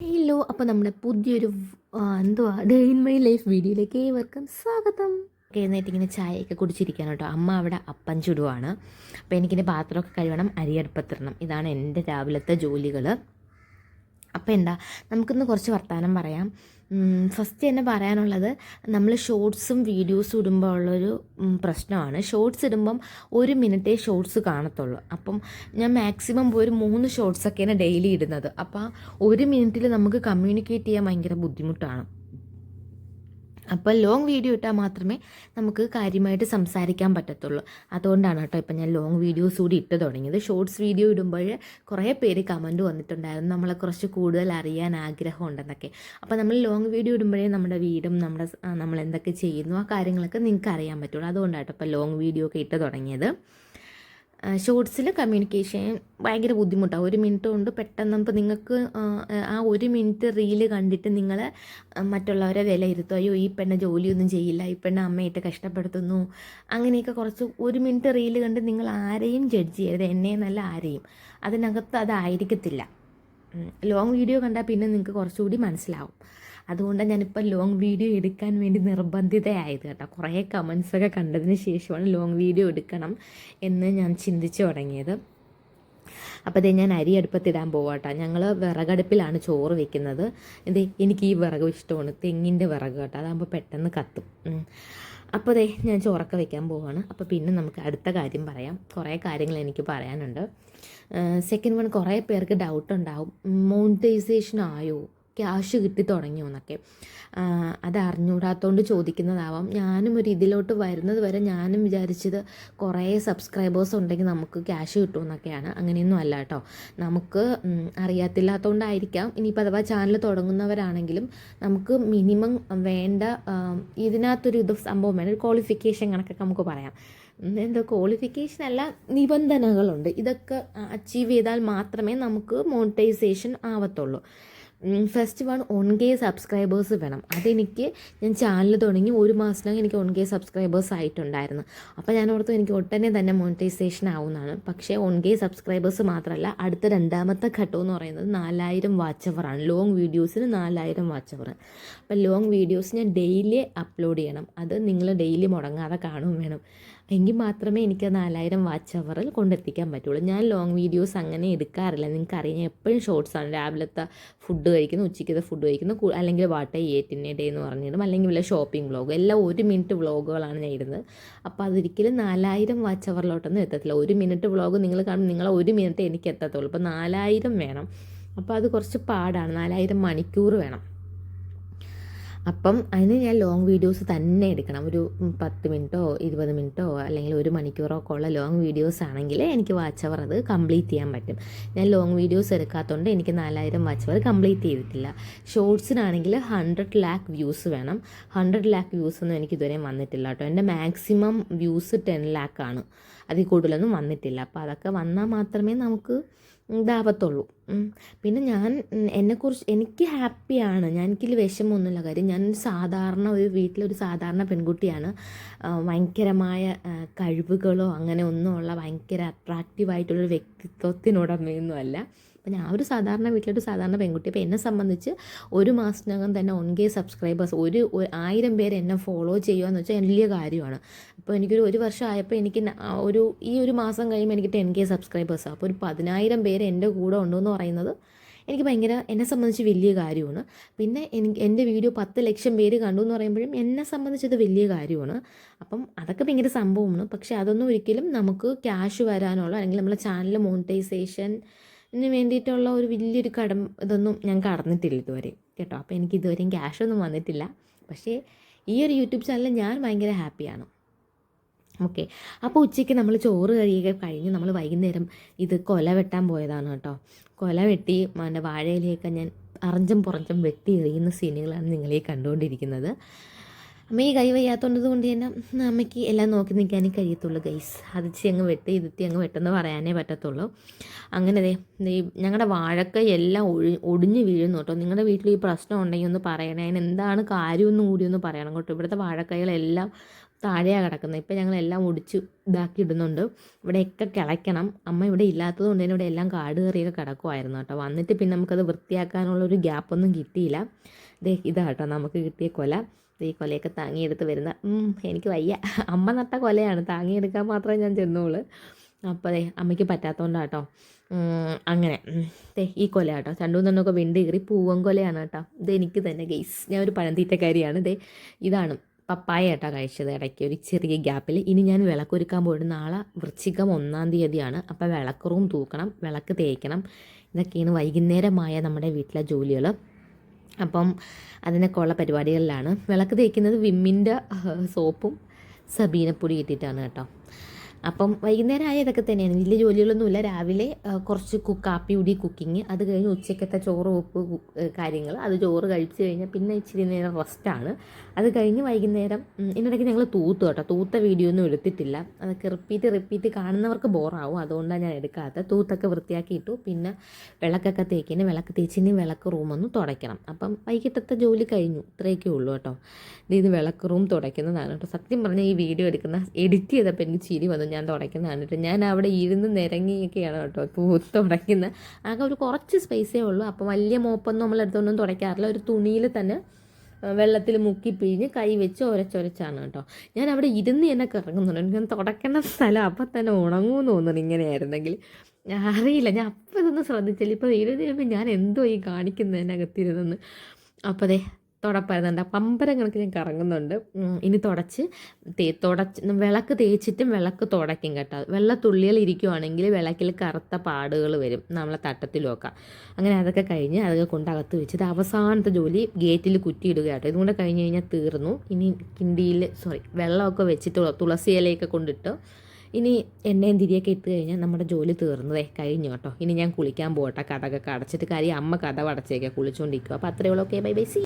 Hello അപ്പോൾ നമ്മുടെ പുതിയൊരു എന്തുവാ ഡേ ഇൻ മൈ ലൈഫ് വീഡിയോയിലേക്ക് ഏവർക്കും സ്വാഗതം. എഴുന്നേറ്റ് ഇങ്ങനെ ചായയൊക്കെ കുടിച്ചിരിക്കുകയാണ് കേട്ടോ. അമ്മ അവിടെ അപ്പം ചുടുവാണ്. അപ്പോൾ എനിക്കിന്റെ പാത്രമൊക്കെ കഴുകണം അരിയടുപ്പത്തിടണം ഇതാണ് എന്റെ രാവിലത്തെ ജോലികൾ അപ്പോൾ എന്താ നമുക്കിന്ന് കുറച്ച് വർത്തമാനം പറയാം. ഫസ്റ്റ് തന്നെ പറയാനുള്ളത് നമ്മൾ ഷോർട്സും വീഡിയോസും ഇടുമ്പോൾ ഉള്ളൊരു പ്രശ്നമാണ്. ഷോർട്സ് ഇടുമ്പം ഒരു മിനിറ്റേ ഷോർട്സ് കാണത്തുള്ളൂ. അപ്പം ഞാൻ മാക്സിമം ഒരു മൂന്ന് ഷോർട്സൊക്കെയാണ് ഡെയിലി ഇടുന്നത്. അപ്പോൾ ഒരു മിനിറ്റിൽ നമുക്ക് കമ്മ്യൂണിക്കേറ്റ് ചെയ്യാൻ ഭയങ്കര ബുദ്ധിമുട്ടാണ്. അപ്പോൾ ലോങ് വീഡിയോ ഇട്ടാൽ മാത്രമേ നമുക്ക് കാര്യമായിട്ട് സംസാരിക്കാൻ പറ്റത്തുള്ളൂ. അതുകൊണ്ടാണ് കേട്ടോ ഇപ്പം ഞാൻ ലോങ് വീഡിയോസ് കൂടി ഇട്ട് തുടങ്ങിയത്. ഷോർട്സ് വീഡിയോ ഇടുമ്പോൾ കുറേ പേര് കമന്റ് വന്നിട്ടുണ്ടായിരുന്നു. നമ്മളെ കുറച്ച് കൂടുതൽ അറിയാൻ ആഗ്രഹം ഉണ്ടെന്നൊക്കെ. അപ്പോൾ നമ്മൾ ലോങ് വീഡിയോ ഇടുമ്പോഴേ നമ്മുടെ വീടും നമ്മുടെ നമ്മൾ എന്തൊക്കെ ചെയ്യുന്നു ആ കാര്യങ്ങളൊക്കെ നിങ്ങൾക്ക് അറിയാൻ പറ്റുള്ളൂ. അതുകൊണ്ടാണ് കേട്ടോ ഇപ്പോൾ ലോങ് വീഡിയോ ഒക്കെ ഇട്ട് തുടങ്ങിയത്. ഷോർട്സിൽ കമ്മ്യൂണിക്കേഷൻ ഭയങ്കര ബുദ്ധിമുട്ടാണ് ഒരു മിനിറ്റ് കൊണ്ട് പെട്ടെന്ന് ഇപ്പോൾ നിങ്ങൾക്ക് ആ, ഒരു മിനിറ്റ് റീൽ കണ്ടിട്ട് നിങ്ങൾ മറ്റുള്ളവരെ വിലയിരുത്തും അയ്യോ ഈ പെണ്ണ ജോലിയൊന്നും ചെയ്യില്ല ഈ പെണ്ണ അമ്മയിട്ട് കഷ്ടപ്പെടുത്തുന്നു. അങ്ങനെയൊക്കെ കുറച്ച് ഒരു മിനിറ്റ് റീൽ കണ്ട് നിങ്ങൾ ആരെയും ജഡ്ജ് ചെയ്യരുത്. എന്നെ നല്ല ആരെയും. അതിനകത്ത് അതായിരിക്കത്തില്ല ലോങ് വീഡിയോ കണ്ടാൽ പിന്നെ നിങ്ങൾക്ക് കുറച്ചുകൂടി മനസ്സിലാവും. അതുകൊണ്ടാണ് ഞാനിപ്പോൾ ലോങ് വീഡിയോ എടുക്കാൻ വേണ്ടി നിർബന്ധിതയായത് കേട്ടോ. കുറേ കമൻസൊക്കെ കണ്ടതിന് ശേഷമാണ് ലോങ് വീഡിയോ എടുക്കണം എന്ന് ഞാൻ ചിന്തിച്ചു തുടങ്ങിയത്. അപ്പോൾ അതേ ഞാൻ അരി അടുപ്പത്തിടാൻ പോവാട്ടോ ഞങ്ങൾ വിറകടുപ്പിലാണ് ചോറ് വെക്കുന്നത്. ഇത് എനിക്ക് ഈ വിറക് ഇഷ്ടമാണ്. തെങ്ങിന്റെ വിറക് കേട്ടോ. അതാകുമ്പോൾ പെട്ടെന്ന് കത്തും. അപ്പോൾ ദേ ഞാൻ ചോറൊക്കെ വെക്കാൻ പോവാണ്. അപ്പോൾ പിന്നെ നമുക്ക് അടുത്ത കാര്യം പറയാം. കുറേ കാര്യങ്ങൾ എനിക്ക് പറയാനുണ്ട്. സെക്കൻഡ് വൺ കുറേ പേർക്ക് ഡൗട്ട് ഉണ്ടാവും. മോണിറ്റൈസേഷൻ ആയോ? ക്യാഷ് കിട്ടി തുടങ്ങി എന്നൊക്കെ. അത് അറിഞ്ഞൂടാത്തോണ്ട് ചോദിക്കുന്നതാവാം. ഞാനും ഒരു ഇതിലോട്ട് വരുന്നത് വരെ ഞാനും വിചാരിച്ചത് കുറേ സബ്സ്ക്രൈബേഴ്സ് ഉണ്ടെങ്കിൽ നമുക്ക് ക്യാഷ് കിട്ടുമെന്നൊക്കെയാണ് അങ്ങനെയൊന്നും അല്ല കേട്ടോ നമുക്ക് അറിയാത്തില്ലാത്തതുകൊണ്ടായിരിക്കാം ഇനിയിപ്പോൾ അഥവാ ചാനൽ തുടങ്ങുന്നവരാണെങ്കിലും നമുക്ക് മിനിമം വേണ്ട ഇതിനകത്തൊരു ഇത് സംഭവം വേണം. ഒരു ക്വാളിഫിക്കേഷൻ കണക്കൊക്കെ നമുക്ക് പറയാം. എന്തോ ക്വാളിഫിക്കേഷൻ അല്ല നിബന്ധനകളുണ്ട്. ഇതൊക്കെ അച്ചീവ് ചെയ്താൽ മാത്രമേ നമുക്ക് monetisation ആവത്തുള്ളൂ. First one one K subscribers വേണം. അതെനിക്ക് ഞാൻ ചാനൽ തുടങ്ങി ഒരു മാസത്തിനകം എനിക്ക് ഒൺ കെ സബ്സ്ക്രൈബേഴ്സ് ആയിട്ടുണ്ടായിരുന്നു. അപ്പോൾ ഞാൻ ഓർത്തു എനിക്ക് ഒട്ടനെ തന്നെ മോണിറ്റൈസേഷൻ ആവുന്നതാണ്. പക്ഷേ ഒൺ കെ സബ്സ്ക്രൈബേഴ്സ് മാത്രമല്ല അടുത്ത രണ്ടാമത്തെ ഘട്ടം എന്ന് പറയുന്നത് നാലായിരം വാച്ച് അവറാണ് ലോങ് വീഡിയോസിന് നാലായിരം വാച്ച് അവർ അപ്പോൾ ലോങ് വീഡിയോസ് ഞാൻ ഡെയിലി അപ്ലോഡ് ചെയ്യണം. അത് നിങ്ങൾ ഡെയിലി മുടങ്ങാതെ കാണുകയും വേണം. എങ്കിൽ മാത്രമേ എനിക്ക് നാലായിരം വാച്ച് അവറിൽ കൊണ്ടെത്തിക്കാൻ പറ്റുള്ളൂ. ഞാൻ ലോങ് വീഡിയോസ് അങ്ങനെ എടുക്കാറില്ല. നിങ്ങൾക്ക് അറിയാം എപ്പോഴും ഷോർട്സാണ് രാവിലത്തെ ഫുഡ് കഴിക്കുന്നു ഉച്ചയ്ക്കത്തെ ഫുഡ് കഴിക്കുന്നു അല്ലെങ്കിൽ വാട്ടേ ഏറ്റിന്റെ ഡേ എന്ന് പറഞ്ഞിടും അല്ലെങ്കിൽ വല്ല ഷോപ്പിംഗ് വ്ളോഗ് എല്ലാം ഒരു മിനിറ്റ് വ്ളോഗുകളാണ് ഞാൻ ഇടുന്നത്. അപ്പോൾ അതൊരിക്കലും നാലായിരം വാച്ച് അവറിലോട്ടൊന്നും എത്തത്തില്ല. ഒരു മിനിറ്റ് വ്ളോഗ് നിങ്ങൾ കാണും നിങ്ങളെ ഒരു മിനിറ്റ് എനിക്ക് എത്തത്തുള്ളൂ. അപ്പോൾ നാലായിരം വേണം. അപ്പോൾ അത് കുറച്ച് പാടാണ്. നാലായിരം മണിക്കൂർ വേണം. അപ്പം അതിന് ഞാൻ ലോങ് വീഡിയോസ് തന്നെ എടുക്കണം. ഒരു പത്ത് മിനിറ്റോ ഇരുപത് മിനിറ്റോ അല്ലെങ്കിൽ ഒരു മണിക്കൂറോ ഒക്കെ ഉള്ള ലോങ് വീഡിയോസ് ആണെങ്കിൽ എനിക്ക് വാച്ച് അവർ അത് കംപ്ലീറ്റ് ചെയ്യാൻ പറ്റും. ഞാൻ ലോങ് വീഡിയോസ് എടുക്കാത്തതുകൊണ്ട് എനിക്ക് നാലായിരം വാച്ച് അവർ കംപ്ലീറ്റ് ചെയ്തിട്ടില്ല. ഷോർട്സിനാണെങ്കിൽ ഹൺഡ്രഡ് ലാക്ക് വ്യൂസ് വേണം. ഹൺഡ്രഡ് ലാക്ക് വ്യൂസ് ഒന്നും എനിക്ക് ഇതുവരെ വന്നിട്ടില്ല കേട്ടോ. എന്റെ മാക്സിമം വ്യൂസ് ടെൻ ലാക്കാണ് അതിൽ കൂടുതലൊന്നും വന്നിട്ടില്ല. അപ്പോൾ അതൊക്കെ വന്നാൽ മാത്രമേ നമുക്ക് ഇതാവത്തുള്ളൂ. പിന്നെ ഞാൻ എന്നെക്കുറിച്ച് എനിക്ക് ഹാപ്പിയാണ്. ഞാൻ എനിക്കിൽ വിഷമമൊന്നുമില്ല. കാര്യം ഞാൻ സാധാരണ ഒരു വീട്ടിലൊരു സാധാരണ പെൺകുട്ടിയാണ്. ഭയങ്കരമായ കഴിവുകളോ അങ്ങനെ ഒന്നുമുള്ള ഭയങ്കര അട്രാക്റ്റീവായിട്ടുള്ളൊരു വ്യക്തിത്വത്തിനുടമയൊന്നും അല്ല അപ്പം ഞാൻ ഒരു സാധാരണ വീട്ടിലൊരു സാധാരണ പെൺകുട്ടി. അപ്പോൾ എന്നെ സംബന്ധിച്ച് ഒരു മാസത്തിനകം തന്നെ ഒൺ കെ സബ്സ്ക്രൈബേഴ്സ് ഒരു ആയിരം പേര് എന്നെ ഫോളോ ചെയ്യുക എന്ന് വെച്ചാൽ വലിയ കാര്യമാണ്. അപ്പോൾ എനിക്കൊരു ഒരു വർഷം ആയപ്പോൾ എനിക്ക് ഒരു ഈ ഒരു മാസം കഴിയുമ്പോൾ എനിക്ക് ടെൻ കെ സബ്സ്ക്രൈബേഴ്സ് അപ്പോൾ ഒരു പതിനായിരം പേര് എന്റെ കൂടെ ഉണ്ടെന്ന് പറയുന്നത് എനിക്ക് ഭയങ്കര എന്നെ സംബന്ധിച്ച് വലിയ കാര്യമാണ്. പിന്നെ എനിക്ക് എന്റെ വീഡിയോ പത്ത് ലക്ഷം പേര് കണ്ടു എന്ന് പറയുമ്പോഴും എന്നെ സംബന്ധിച്ചത് വലിയ കാര്യമാണ്. അപ്പം അതൊക്കെ ഭയങ്കര സംഭവമാണ്. പക്ഷേ അതൊന്നും ഒരിക്കലും നമുക്ക് ക്യാഷ് വരാനുള്ള അല്ലെങ്കിൽ നമ്മളെ ചാനൽ മോണിറ്റൈസേഷന് വേണ്ടിയിട്ടുള്ള ഒരു വലിയൊരു കടം ഇതൊന്നും ഞാൻ കടന്നിട്ടില്ല ഇതുവരെ. കേട്ടോ? അപ്പോൾ എനിക്ക് ഇതുവരെയും ക്യാഷൊന്നും വന്നിട്ടില്ല. പക്ഷേ ഈ ഒരു യൂട്യൂബ് ചാനലിൽ ഞാൻ ഭയങ്കര ഹാപ്പിയാണ് ഓക്കെ അപ്പോൾ ഉച്ചയ്ക്ക് നമ്മൾ ചോറ് കഴിയുക കഴിഞ്ഞ്. നമ്മൾ വൈകുന്നേരം ഇത് കൊല വെട്ടാൻ പോയതാണ് കേട്ടോ. കൊല വെട്ടി എന്റെ വാഴയിലേക്ക് ഞാൻ അറിഞ്ചും പുറഞ്ചും വെട്ടി എറിയുന്ന സീനുകളാണ് നിങ്ങളീ കണ്ടുകൊണ്ടിരിക്കുന്നത്. അമ്മ ഈ കൈ വയ്യാത്തതുകൊണ്ട് കൊണ്ട് തന്നെ അമ്മയ്ക്ക് എല്ലാം നോക്കി നിൽക്കാനേ കഴിയത്തുള്ളൂ ഗൈസ് അതിച്ചി അങ്ങ് വെട്ട് ഇതിത്തി അങ്ങ് വെട്ടെന്ന് പറയാനേ പറ്റത്തുള്ളൂ. അങ്ങനെ ദേ ഞങ്ങളുടെ വാഴക്ക എല്ലാം ഒഴി ഒടിഞ്ഞ് വീഴുന്നു കേട്ടോ. നിങ്ങളുടെ വീട്ടിൽ ഈ പ്രശ്നം ഉണ്ടെങ്കിൽ ഒന്ന് പറയണേ. അതിന് എന്താണ് കാര്യമൊന്നും കൂടി ഒന്ന് പറയണം കേട്ടോ. ഇവിടുത്തെ വാഴക്കൈകളെല്ലാം താഴെയാണ് കിടക്കുന്നത്. ഇപ്പം ഞങ്ങളെല്ലാം ഒടിച്ച് ഇതാക്കി ഇടുന്നുണ്ട്. ഇവിടെയൊക്കെ കിളയ്ക്കണം. അമ്മ ഇവിടെ ഇല്ലാത്തത് കൊണ്ട് തന്നെ ഇവിടെ എല്ലാം കാട് കയറിയൊക്കെ കിടക്കുമായിരുന്നു കേട്ടോ. വന്നിട്ട് പിന്നെ നമുക്കത് വൃത്തിയാക്കാനുള്ളൊരു ഗ്യാപ്പൊന്നും കിട്ടിയില്ല. ഇതാ കേട്ടോ നമുക്ക് കിട്ടിയ കൊല. ഈ കൊലയൊക്കെ താങ്ങിയെടുത്ത് വരുന്ന എനിക്ക് വയ്യ. അമ്മ നട്ട കൊലയാണ്. താങ്ങിയെടുക്കാൻ മാത്രമേ ഞാൻ ചെന്നുള്ളൂ. അപ്പോൾ അതെ അമ്മയ്ക്ക് പറ്റാത്തതുകൊണ്ടാട്ടോ കേട്ടോ അങ്ങനെ. ഈ കൊല കേട്ടോ രണ്ടു മൂന്നെണ്ണമൊക്കെ വിണ്ട് കയറി പൂവൻ കൊലയാണ് കേട്ടോ. ഇത് എനിക്ക് തന്നെ ഗെയ്സ് ഞാൻ ഒരു പഴന്തീറ്റക്കാരിയാണ് ഇതേ ഇതാണ് പപ്പായ കേട്ടോ കഴിച്ചത് ഇടയ്ക്ക്. ഒരു ചെറിയ ഗ്യാപ്പിൽ ഇനി ഞാൻ വിളക്കൊരുക്കാൻ പോയിട്ട് നാളെ വൃശ്ചികം ഒന്നാം തീയതിയാണ്. അപ്പോൾ വിളക്കറും തൂക്കണം വിളക്ക് തേക്കണം. ഇതൊക്കെയാണ് വൈകുന്നേരമായ നമ്മുടെ വീട്ടിലെ ജോലികൾ അപ്പം അതിനൊക്കെ ഉള്ള പരിപാടികളിലാണ്. വിളക്ക് തേക്കുന്നത് വിമ്മിന്റെ സോപ്പും സബീനപ്പൊടി ഇട്ടിട്ടാണ് കേട്ടോ. അപ്പം വൈകുന്നേരം ആയ ഇതൊക്കെ തന്നെയാണ്. വലിയ ജോലികളൊന്നുമില്ല. രാവിലെ കുറച്ച് കുക്ക് കാപ്പി കൂടി കുക്കിങ് അത് കഴിഞ്ഞ് ഉച്ചക്കത്തെ ചോറ് ഉപ്പ് കാര്യങ്ങൾ. അത് ചോറ് കഴിച്ച് കഴിഞ്ഞാൽ പിന്നെ ഇച്ചിരി നേരം റെസ്റ്റാണ്. അത് കഴിഞ്ഞ് വൈകുന്നേരം ഇതിനിടയ്ക്ക് ഞങ്ങൾ തൂത്ത് കേട്ടോ. തൂത്ത വീഡിയോ ഒന്നും എടുത്തിട്ടില്ല. അതൊക്കെ റിപ്പീറ്റ് റിപ്പീറ്റ് കാണുന്നവർക്ക് ബോറാവും. അതുകൊണ്ടാണ് ഞാൻ എടുക്കാത്തത്. തൂത്തൊക്കെ വൃത്തിയാക്കിയിട്ടു പിന്നെ വിളക്കൊക്കെ തേക്കിന് വിളക്ക് തേച്ചിന് വിളക്ക് റൂമൊന്ന് തുടയ്ക്കണം. അപ്പം വൈകിട്ടത്തെ ജോലി കഴിഞ്ഞു. ഇത്രയൊക്കെ ഉള്ളൂ കേട്ടോ. ഇത് വിളക്ക് റൂം തുടയ്ക്കുന്നതാണ് കേട്ടോ. സത്യം പറഞ്ഞാൽ ഈ വീഡിയോ എടുക്കുന്ന എഡിറ്റ് ചെയ്തപ്പോൾ എനിക്ക് ചിരി വന്നു. ഞാൻ തുടയ്ക്കുന്നതാണ് കേട്ടോ ഞാൻ അവിടെ ഇരുന്ന് നിരങ്ങിയൊക്കെയാണ് കേട്ടോ പൂത്ത് തുടയ്ക്കുന്നത് ആകെ ഒരു കുറച്ച് സ്പേസേ ഉള്ളൂ. അപ്പോൾ വലിയ മോപ്പൊന്നും നമ്മൾ എടുത്തൊന്നും തുടയ്ക്കാറില്ല. ഒരു തുണിയിൽ തന്നെ വെള്ളത്തിൽ മുക്കി പിഴിഞ്ഞ് കൈ വെച്ച് ഒരച്ചൊരച്ചാണ് കേട്ടോ. ഞാൻ അവിടെ ഇരുന്ന് എന്നെ കറങ്ങുന്നുണ്ട്. എനിക്ക് തുടക്കേണ്ട സ്ഥലം അപ്പം തന്നെ ഉണങ്ങുമെന്ന് തോന്നുന്നു ഇങ്ങനെയായിരുന്നെങ്കിൽ. ഞാൻ അറിയില്ല. ഞാൻ അപ്പം ഇതൊന്നും ശ്രദ്ധിച്ചില്ല. ഇപ്പോൾ ഇരുന്ന് ഞാൻ എന്തോ ഈ കാണിക്കുന്നതിനകത്തിരുന്നെന്ന് അപ്പോൾ അതെ തുടപ്പായിരുന്നുണ്ട് ആ പമ്പരം കണക്ക് ഞാൻ കറങ്ങുന്നുണ്ട്. ഇനി തുടച്ച് തേ തുടച്ച് വിളക്ക് തേച്ചിട്ടും വിളക്ക് തുടയ്ക്കും കേട്ടോ. വെള്ളത്തുള്ളികൾ ഇരിക്കുവാണെങ്കിൽ വിളക്കിൽ കറുത്ത പാടുകൾ വരും. നമ്മളെ തട്ടത്തിലൊക്കെ. അങ്ങനെ അതൊക്കെ കഴിഞ്ഞ് അതൊക്കെ കൊണ്ട് അകത്ത് വെച്ചത് അവസാനത്തെ ജോലി ഗേറ്റിൽ കുറ്റിയിടുക കേട്ടോ. ഇതും കൂടെ കഴിഞ്ഞ് കഴിഞ്ഞാൽ തീർന്നു. ഇനി കിണ്ടിയിൽ സോറി വെള്ളമൊക്കെ വെച്ചിട്ട് തുള- തുളസി ഇലയൊക്കെ കൊണ്ടിട്ട് ഇനി എണ്ണയും തിരിയൊക്കെ ഇട്ട് കഴിഞ്ഞാൽ നമ്മുടെ ജോലി തീർന്നതേ കഴിഞ്ഞു കേട്ടോ. ഇനി ഞാൻ കുളിക്കാൻ പോകട്ടെ കഥകൊക്കെ അടച്ചിട്ട് കാര്യം അമ്മ കഥ അടച്ചേക്കാം കുളിച്ചുകൊണ്ടിരിക്കും അപ്പോൾ അത്രയേ ഓക്കെ ബൈ ബൈ സി